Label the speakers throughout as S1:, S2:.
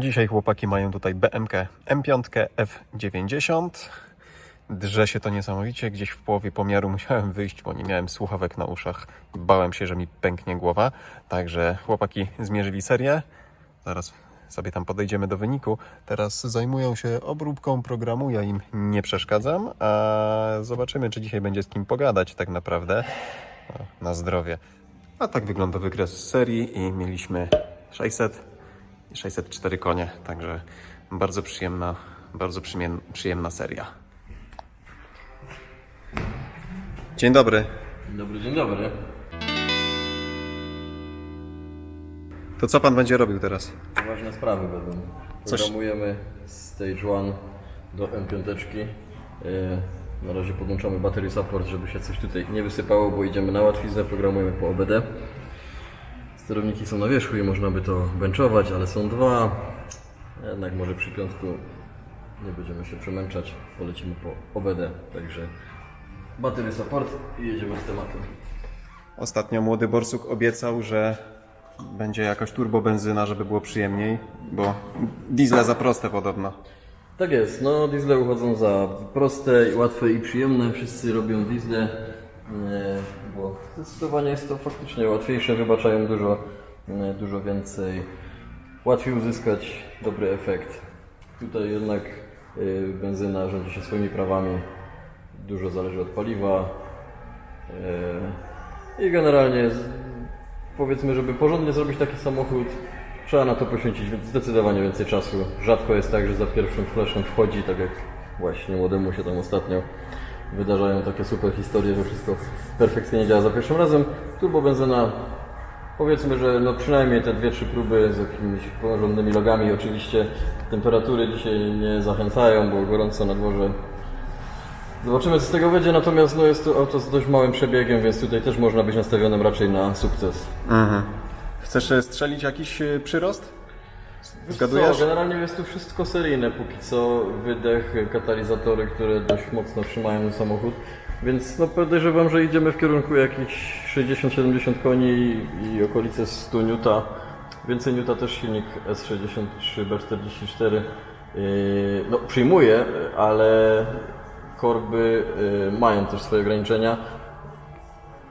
S1: Dzisiaj chłopaki mają tutaj BMK M5 F90. Drze się to niesamowicie. Gdzieś w połowie pomiaru musiałem wyjść, bo nie miałem słuchawek na uszach. Bałem się, że mi pęknie głowa. Także chłopaki zmierzyli serię. Zaraz sobie tam podejdziemy do wyniku. Teraz zajmują się obróbką programu. Ja im nie przeszkadzam. A zobaczymy, czy dzisiaj będzie z kim pogadać tak naprawdę. Na zdrowie. A tak wygląda wykres serii i mieliśmy 600 i 604 konie, także bardzo przyjemna, bardzo przyjemna, seria. Dzień dobry.
S2: Dzień dobry, dzień dobry.
S1: To co pan będzie robił teraz?
S2: Ważne sprawy będą.
S1: Coś-
S2: Programujemy Stage 1 do M5. E, Na razie podłączamy battery support, żeby się coś tutaj nie wysypało, bo idziemy na łatwiznę, programujemy po OBD. Sterowniki są na wierzchu i można by to benchować, ale są dwa. Jednak może przy piątku nie będziemy się przemęczać, polecimy po OBD. Także battery support i jedziemy z tematem.
S1: Ostatnio młody Borsuk obiecał, że będzie jakaś turbobenzyna, żeby było przyjemniej, bo diesle za proste podobno.
S2: Tak jest, no diesle uchodzą za proste, i łatwe i przyjemne. Wszyscy robią diesle, bo zdecydowanie jest to faktycznie łatwiejsze, wybaczają dużo, dużo więcej. Łatwiej uzyskać dobry efekt. Tutaj jednak e, benzyna rządzi się swoimi prawami. Dużo zależy od paliwa. e, I generalnie powiedzmy, żeby porządnie zrobić taki samochód, trzeba na to poświęcić zdecydowanie więcej czasu. Rzadko jest tak, że za pierwszym flashem wchodzi, tak jak właśnie młodemu się tam ostatnio wydarzają takie super historie, że wszystko perfekcyjnie działa za pierwszym razem. Turbo benzyna, powiedzmy, że no przynajmniej te dwie, trzy próby z jakimiś porządnymi logami. Oczywiście temperatury dzisiaj nie zachęcają, bo gorąco na dworze Zobaczymy co z tego będzie, natomiast no, jest to auto z dość małym przebiegiem, więc tutaj też można być nastawionym raczej na sukces.
S1: Chcesz e, strzelić jakiś e,
S2: generalnie jest tu wszystko seryjne, póki co wydech, katalizatory, które dość mocno trzymają samochód. Więc no podejrzewam, że idziemy w kierunku jakichś 60-70 koni i, okolice 100 N. Więcej N też silnik S63 B44 yy, no, przyjmuje, ale korby yy, mają też swoje ograniczenia.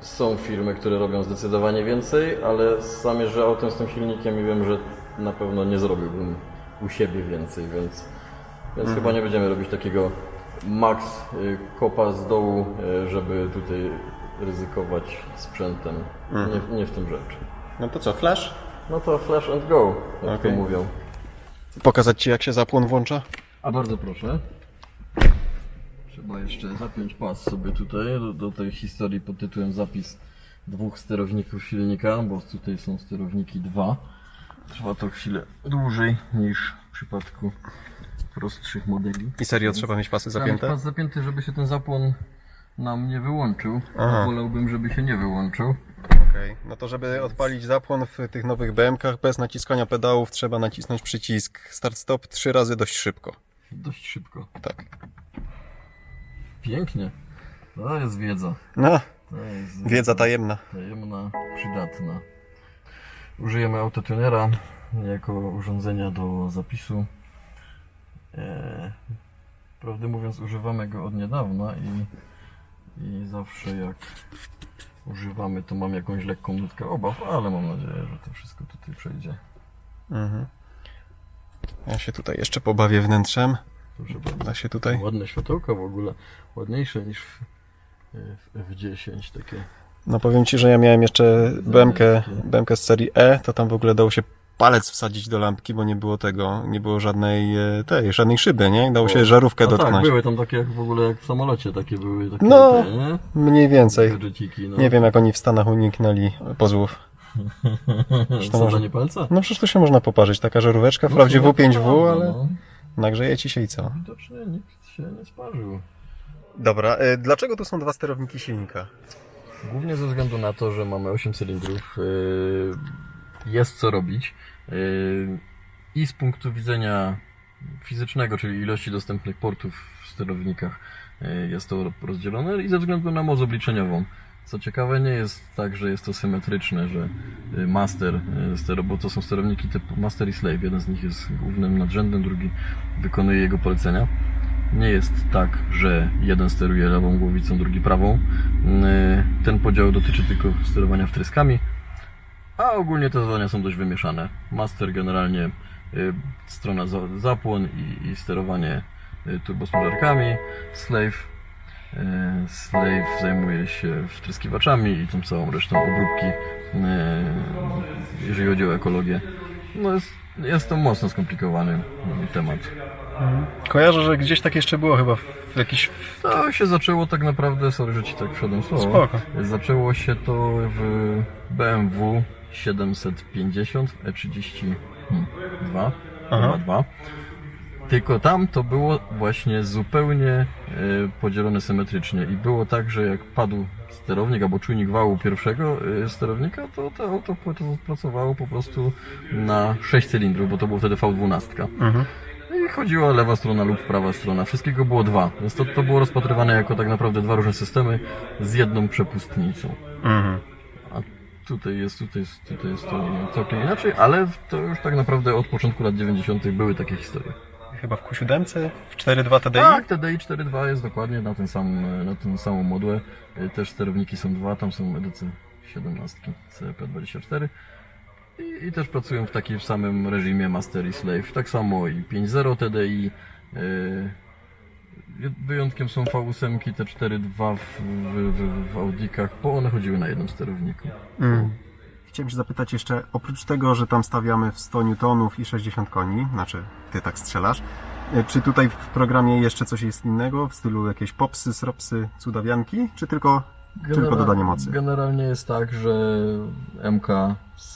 S2: Są firmy, które robią zdecydowanie więcej, ale sam jeżdżę autem z tym silnikiem i wiem, że na pewno nie zrobiłbym u siebie więcej, więc, więc chyba nie będziemy robić takiego max y, kopa z dołu, y, żeby tutaj ryzykować sprzętem. Nie, nie w tym rzecz.
S1: No to co, flash?
S2: No to flash and go, jak
S1: Okej.
S2: to mówią.
S1: Pokazać Ci jak się zapłon włącza?
S2: A bardzo proszę. Trzeba jeszcze zapiąć pas sobie tutaj do, do tej historii pod tytułem zapis dwóch sterowników silnika, bo tutaj są sterowniki dwa. Trwa to chwilę dłużej niż w przypadku prostszych modeli.
S1: I serio trzeba mieć pasy
S2: Trzeba mieć
S1: zapięte?
S2: pas zapięty, żeby się ten zapłon nam nie wyłączył.
S1: Aha.
S2: Wolałbym, żeby się nie wyłączył.
S1: Okej, no to żeby odpalić zapłon w tych nowych BM-kach bez naciskania pedałów trzeba nacisnąć przycisk start-stop trzy razy dość szybko.
S2: Dość szybko.
S1: Tak.
S2: Pięknie. To jest wiedza.
S1: No,
S2: To jest
S1: wiedza tajemna.
S2: tajemna, przydatna. Użyjemy autotunera jako urządzenia do zapisu. Eee, prawdę mówiąc, używamy go od niedawna i, i zawsze jak używamy, to mam jakąś lekką nutkę obaw, ale mam nadzieję, że to wszystko tutaj przejdzie.
S1: Ja się tutaj jeszcze pobawię wnętrzem.
S2: Proszę bardzo.
S1: Da się tutaj?
S2: Ładne światełka w ogóle, ładniejsze niż w, w F10 takie.
S1: No powiem Ci, że ja miałem jeszcze BMK, BMK z serii E, to tam w ogóle dało się palec wsadzić do lampki, bo nie było tego, nie było żadnej e, tej, żadnej szyby, nie? Dało się żarówkę
S2: A tak,
S1: dotknąć.
S2: były tam takie jak w ogóle jak w samolocie, takie były takie
S1: No.
S2: nie?
S1: Mniej więcej.
S2: No.
S1: Nie wiem, jak oni w Stanach uniknęli pozwów.
S2: Wsadzenie palca?
S1: No przecież tu się można poparzyć, taka żaróweczka, wprawdzie W5W,
S2: No,
S1: ale
S2: no.
S1: nagrzeje Ci się i co?
S2: Widocznie nikt się nie sparzył.
S1: Dobra, e, dlaczego tu są dwa sterowniki silnika?
S2: Głównie ze względu na to, że mamy 8 cylindrów, yy, jest co robić yy, i z punktu widzenia fizycznego, czyli ilości dostępnych portów w sterownikach yy, jest to rozdzielone i ze względu na moc obliczeniową. Co ciekawe, nie jest tak, że jest to symetryczne, że y, master, y, bo to są sterowniki typu master i slave. Jeden z nich jest głównym nadrzędem, drugi wykonuje jego polecenia. Nie jest tak, że jeden steruje lewą głowicą, drugi prawą. Y, Ten podział dotyczy tylko sterowania wtryskami, a ogólnie te zadania są dość wymieszane. Master generalnie y, strona za, zapłon i, sterowanie y, turbospoilerkami. Slave Slave zajmuje się wtryskiwaczami i tą całą resztą obróbki, jeżeli chodzi o ekologię. No jest, jest to mocno skomplikowany temat.
S1: Kojarzę, że gdzieś tak jeszcze było chyba w jakiś...
S2: To się zaczęło tak naprawdę, sorry, że ci tak wszedłem słowo.
S1: Spoko.
S2: Zaczęło się to w BMW 750 E32
S1: Aha.
S2: 2. Tylko tam to było właśnie zupełnie e, podzielone symetrycznie i było tak, że jak padł sterownik albo czujnik wału pierwszego e, sterownika, to to auto pracowało po prostu na 6 cylindrów, bo to było wtedy V12.
S1: Mhm.
S2: I chodziła lewa strona lub prawa strona. Wszystkiego było dwa. Więc to, to było rozpatrywane jako tak naprawdę dwa różne systemy z jedną przepustnicą.
S1: Mhm.
S2: A tutaj jest, tutaj jest, tutaj jest to całkiem inaczej, ale to już tak naprawdę od początku lat 90. były takie historie.
S1: Chyba w Q7, w 4.2 TDI?
S2: Tak, TDI 4.2 jest dokładnie na ten sam, na tą samą modłę. Y, Też sterowniki są dwa, tam są edycje 17 CP24. I, I też pracują w takim samym reżimie Master i Slave. Tak samo i 5.0 TDI. y, Wyjątkiem są V8 te 4.2 w, w, w, w Audikach, bo one chodziły na jednym sterowniku.
S1: Mm. Chciałem się zapytać jeszcze, oprócz tego, że tam stawiamy w 100 newtonów i 60 koni, znaczy ty tak strzelasz, e, czy tutaj w programie jeszcze coś jest innego, w stylu jakieś popsy, sropsy, cudawianki, czy tylko, tylko dodanie mocy?
S2: Generalnie jest tak, że MK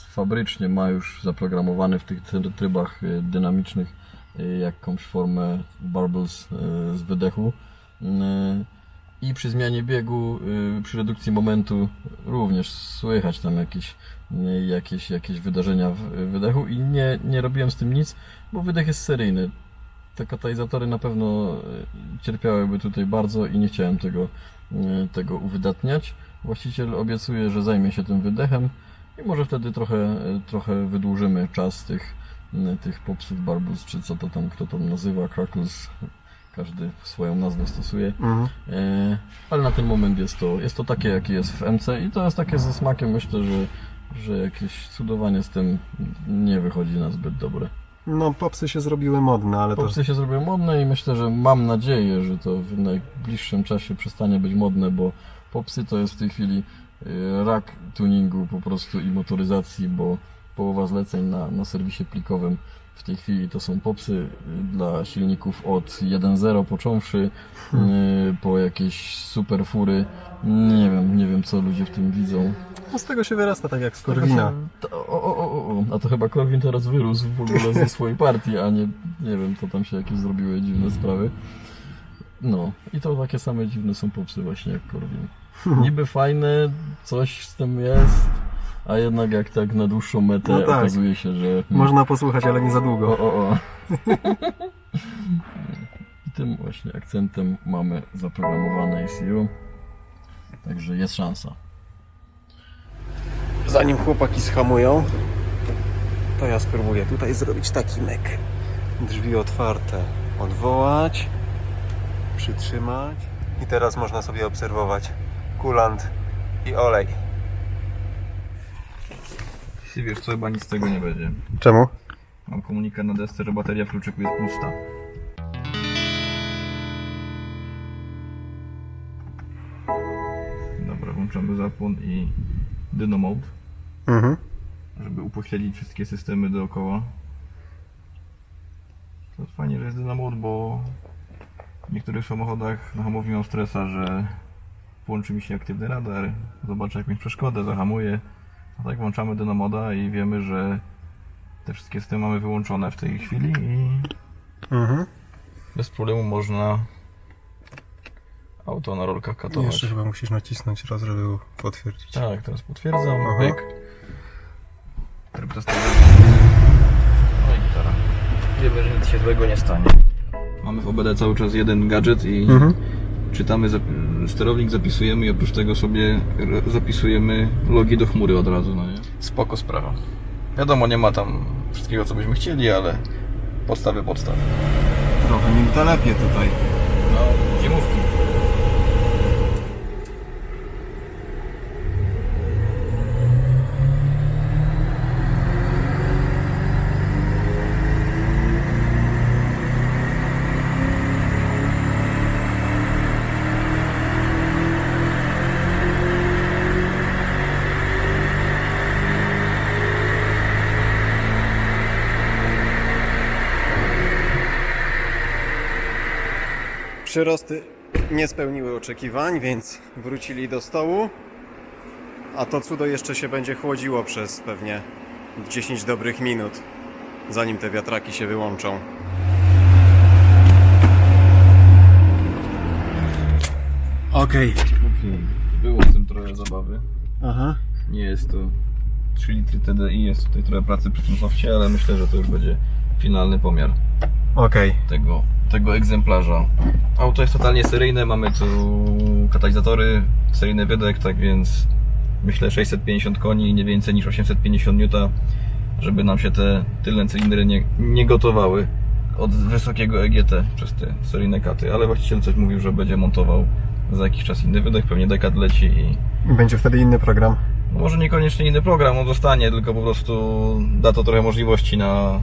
S2: fabrycznie ma już zaprogramowany w tych try- trybach y, dynamicznych y, jakąś formę barbels z wydechu. Y, I przy zmianie biegu, y, przy redukcji momentu również słychać tam jakieś, y, jakieś, jakieś wydarzenia w w wydechu i nie, nie robiłem z tym nic, bo wydech jest seryjny. Te katalizatory na pewno y, cierpiałyby tutaj bardzo i nie chciałem tego, y, tego uwydatniać. Właściciel obiecuje, że zajmie się tym wydechem i może wtedy trochę, y, trochę wydłużymy czas tych, y, tych popsów barbus, czy co to tam, kto to nazywa, crackles. Każdy swoją nazwę stosuje.
S1: Mhm.
S2: E, ale na ten moment jest to, jest to takie, jakie jest w MC i to jest takie ze smakiem. Myślę, że, że jakieś cudowanie z tym nie wychodzi na zbyt dobre.
S1: No, popsy się zrobiły modne, ale to...
S2: Popsy się zrobią modne i myślę, że mam nadzieję, że to w najbliższym czasie przestanie być modne, bo popsy to jest w tej chwili e, rak tuningu po prostu i motoryzacji, bo połowa zleceń na, na serwisie plikowym w tej chwili to są popsy y, dla silników od 1.0 począwszy y, po jakieś super fury. Nie wiem, nie wiem co ludzie w tym widzą.
S1: No, z tego się wyrasta, tak jak z Korwina.
S2: To, o, o, o, o, o. A to chyba Korwin teraz wyrósł w ogóle ze swojej partii, a nie, nie wiem, to tam się jakieś zrobiły dziwne sprawy. No, i to takie same dziwne są popsy właśnie jak Korwin. Niby fajne, coś z tym jest, a jednak jak tak na dłuższą metę
S1: No tak.
S2: okazuje się, że...
S1: Można posłuchać, ale nie za
S2: O,
S1: długo.
S2: o, o. I tym właśnie akcentem mamy zaprogramowane ECU. Także jest szansa.
S1: Zanim chłopaki schamują, to ja spróbuję tutaj zrobić taki myk. Drzwi otwarte odwołać, przytrzymać i teraz można sobie obserwować kulant i olej.
S3: Ty wiesz co, chyba nic z tego nie będzie.
S1: Czemu?
S3: Mam komunikat na desce, że bateria w kluczyku jest pusta. Dobra, włączamy zapłon i dyno mode,
S1: Mhm.
S3: żeby upośledzić wszystkie systemy dookoła. To jest fajnie, że jest dyno mode, bo w niektórych samochodach na hamowni mam stresa, że włączy mi się aktywny radar, zobaczę jakąś przeszkodę, zahamuję. A tak włączamy dyno moda i wiemy, że te wszystkie systemy mamy wyłączone w tej chwili i
S1: Mhm.
S3: bez problemu można auto na rolkach katować.
S1: Jeszcze chyba musisz nacisnąć raz, żeby potwierdzić.
S3: Tak, teraz potwierdzam.
S1: Aha.
S3: Pyk. Tryb testowy. No i gitara. Wiemy, że nic się złego nie stanie. Mamy w OBD cały czas jeden gadżet i
S1: Mhm.
S3: czytamy, za- sterownik zapisujemy i oprócz tego sobie zapisujemy logi do chmury od razu, no nie? Spoko sprawa. Wiadomo, nie ma tam wszystkiego, co byśmy chcieli, ale podstawy podstaw.
S1: Trochę nim telepie tutaj.
S3: No, zimówki.
S1: Przyrosty nie spełniły oczekiwań, więc wrócili do stołu. A to cudo jeszcze się będzie chłodziło przez pewnie 10 dobrych minut, zanim te wiatraki się wyłączą. Okej.
S3: Było z tym trochę zabawy.
S1: Aha.
S3: Nie jest to 3 litry TDI, jest tutaj trochę pracy przy tym softie, ale myślę, że to już będzie finalny pomiar
S1: Okej.
S3: tego, tego egzemplarza. Auto jest totalnie seryjne, mamy tu katalizatory, seryjny wydech, tak więc myślę 650 koni, nie więcej niż 850 N, żeby nam się te tylne cylindry nie, nie gotowały od wysokiego EGT przez te seryjne katy, ale właściciel coś mówił, że będzie montował za jakiś czas inny wydech, pewnie dekad leci i
S1: Będzie wtedy inny program.
S3: no może niekoniecznie inny program, on zostanie, tylko po prostu da to trochę możliwości na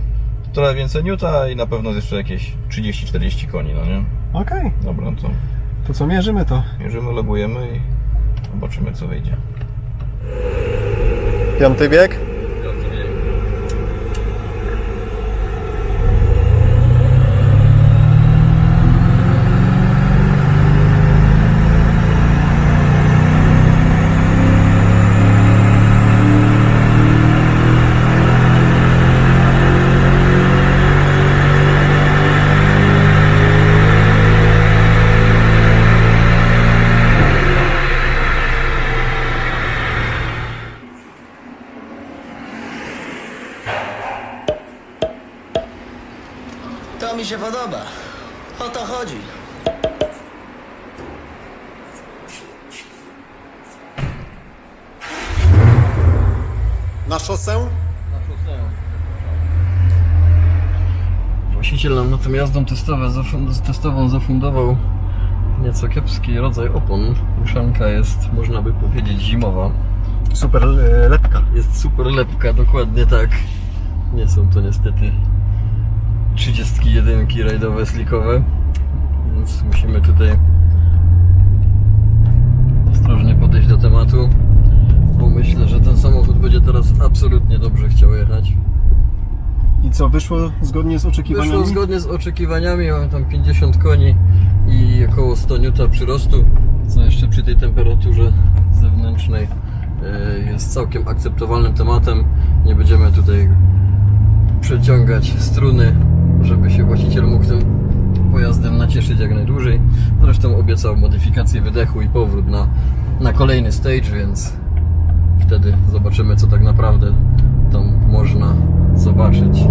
S3: trochę więcej Newta i na pewno jeszcze jakieś 30-40 koni, no nie?
S1: Okej.
S3: Dobra, no to
S1: To co mierzymy to?
S3: mierzymy, logujemy i zobaczymy co wyjdzie.
S1: Piąty bieg?
S4: Mi się podoba. O to chodzi.
S1: Na szosę?
S2: Właściciel nam na tą jazdą testowe, zafund- testową zafundował nieco kiepski rodzaj opon. Uszanka jest, można by powiedzieć, zimowa.
S1: Super e, lepka.
S2: Jest super lepka, dokładnie tak. Nie są to niestety 31 rajdowe, slikowe, więc musimy tutaj ostrożnie podejść do tematu, bo myślę, że ten samochód będzie teraz absolutnie dobrze chciał jechać.
S1: I co, wyszło zgodnie z oczekiwaniami?
S2: Wyszło zgodnie z oczekiwaniami, mam tam 50 koni i około 100 N przyrostu, co jeszcze przy tej temperaturze zewnętrznej e, jest całkiem akceptowalnym tematem. Nie będziemy tutaj przeciągać struny, żeby się właściciel mógł tym pojazdem nacieszyć jak najdłużej. Zresztą obiecał modyfikację wydechu i powrót na, na kolejny stage, więc wtedy zobaczymy co tak naprawdę tam można zobaczyć.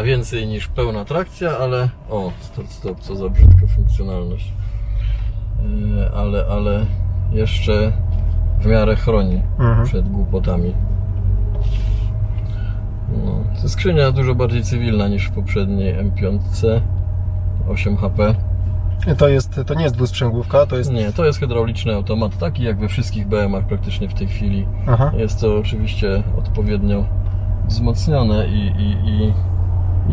S2: Na więcej niż pełna trakcja, ale... O, stop, stop, co za brzydka funkcjonalność. Yy, ale, ale jeszcze w miarę chroni
S1: Mhm.
S2: przed głupotami. No, to skrzynia dużo bardziej cywilna niż w poprzedniej M5 8 HP.
S1: To, jest, to nie jest dwusprzęgłówka, to jest...
S2: Nie, to jest hydrauliczny automat, taki jak we wszystkich BM-ach praktycznie w tej chwili.
S1: Aha.
S2: Jest to oczywiście odpowiednio wzmocnione i, i, i, i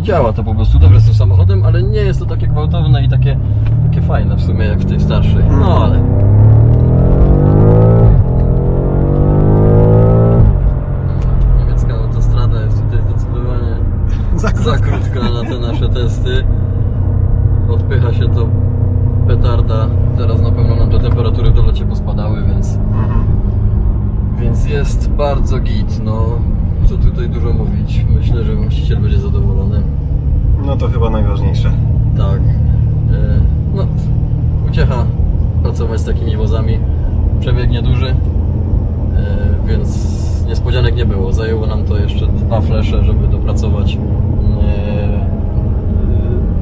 S2: działa to po prostu dobrze z tym samochodem, ale nie jest to takie gwałtowne i takie, takie fajne w sumie jak w tej starszej. No ale niemiecka autostrada jest tutaj zdecydowanie
S1: Za
S2: za krótka na te nasze testy. Odpycha się to petarda. Teraz na pewno nam te temperatury w dolocie pospadały, więc jest bardzo git, no co tutaj dużo mówić. Myślę, że właściciel będzie zadowolony.
S1: No to chyba najważniejsze.
S2: Tak. E, No, uciecha pracować z takimi wozami. Przebieg nieduży, e, więc niespodzianek nie było. Zajęło nam to jeszcze dwa flesze, żeby dopracować e,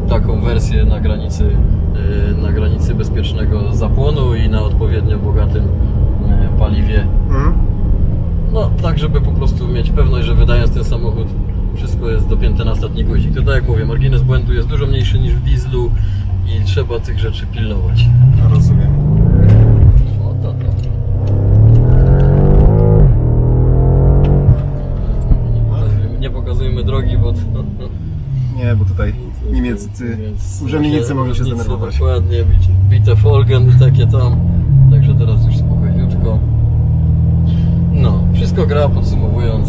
S2: taką wersję na granicy, na granicy bezpiecznego zapłonu i na odpowiednio bogatym paliwie.
S1: Mhm.
S2: No, tak, żeby po prostu mieć pewność, że wydając ten samochód, wszystko jest dopięte na ostatni guzik. To tak jak mówię, margines błędu jest dużo mniejszy niż w dieslu i trzeba tych rzeczy pilnować.
S1: Rozumiem.
S2: O, to, to. Nie pokazujmy, nie pokazujmy drogi, bo to,
S1: Nie, bo tutaj niemieccy urzędnicy mogą się zdenerwować.
S2: Dokładnie, bite Folgen i takie tam. Także teraz już spokojniutko. No, wszystko gra podsumowując.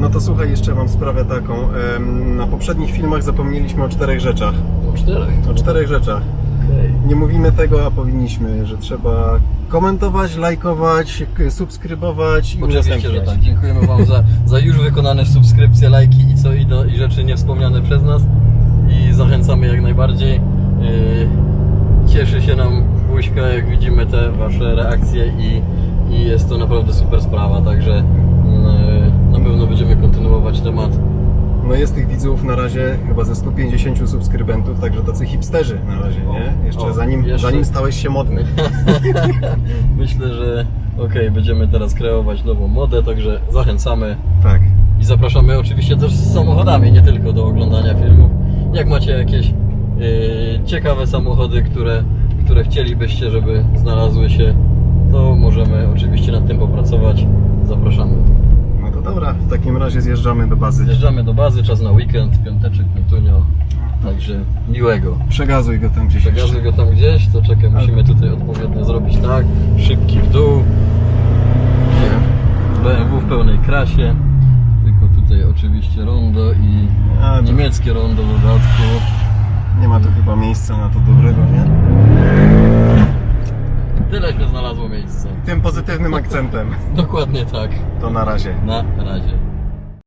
S1: No to słuchaj, jeszcze mam sprawę taką. Em, Na poprzednich filmach zapomnieliśmy o czterech rzeczach.
S2: O czterech.
S1: O czterech rzeczach.
S2: Okej.
S1: Nie mówimy tego, a powinniśmy, że trzeba komentować, lajkować, k- subskrybować i
S2: Oczywiście, że
S1: udostępniać.
S2: tak. Dziękujemy Wam za, za już wykonane subskrypcje, lajki i co i, do, i rzeczy niewspomniane przez nas. I zachęcamy jak najbardziej. Yy, cieszy się nam buźka, jak widzimy te Wasze reakcje i, i jest to naprawdę super sprawa. Także yy, na pewno będziemy kontynuować temat.
S1: No jest tych widzów na razie chyba ze 150 subskrybentów, także tacy hipsterzy na razie, nie? Jeszcze,
S2: O,
S1: zanim,
S2: jeszcze-
S1: zanim stałeś się modny.
S2: Myślę, że okej, będziemy teraz kreować nową modę, także zachęcamy.
S1: Tak.
S2: I zapraszamy oczywiście też z samochodami, nie tylko do oglądania filmów. Jak macie jakieś yy, ciekawe samochody, które, które chcielibyście, żeby znalazły się, to możemy oczywiście nad tym popracować. Zapraszamy.
S1: No to dobra, w takim razie zjeżdżamy do bazy.
S2: Zjeżdżamy do bazy, czas na weekend, piąteczek, piątunio. Także miłego.
S1: Przegazuj go tam gdzieś
S2: Przekazuj go tam gdzieś, to czekaj, musimy tutaj odpowiednio zrobić tak. Szybki w dół. BMW w pełnej krasie. Tylko tutaj oczywiście rondo i
S1: A,
S2: niemieckie rondo w dodatku.
S1: nie ma tu chyba miejsca na to dobrego, nie?
S2: Tyle się znalazło miejsca.
S1: Tym pozytywnym akcentem.
S2: Dokładnie tak.
S1: To na razie.
S2: Na razie.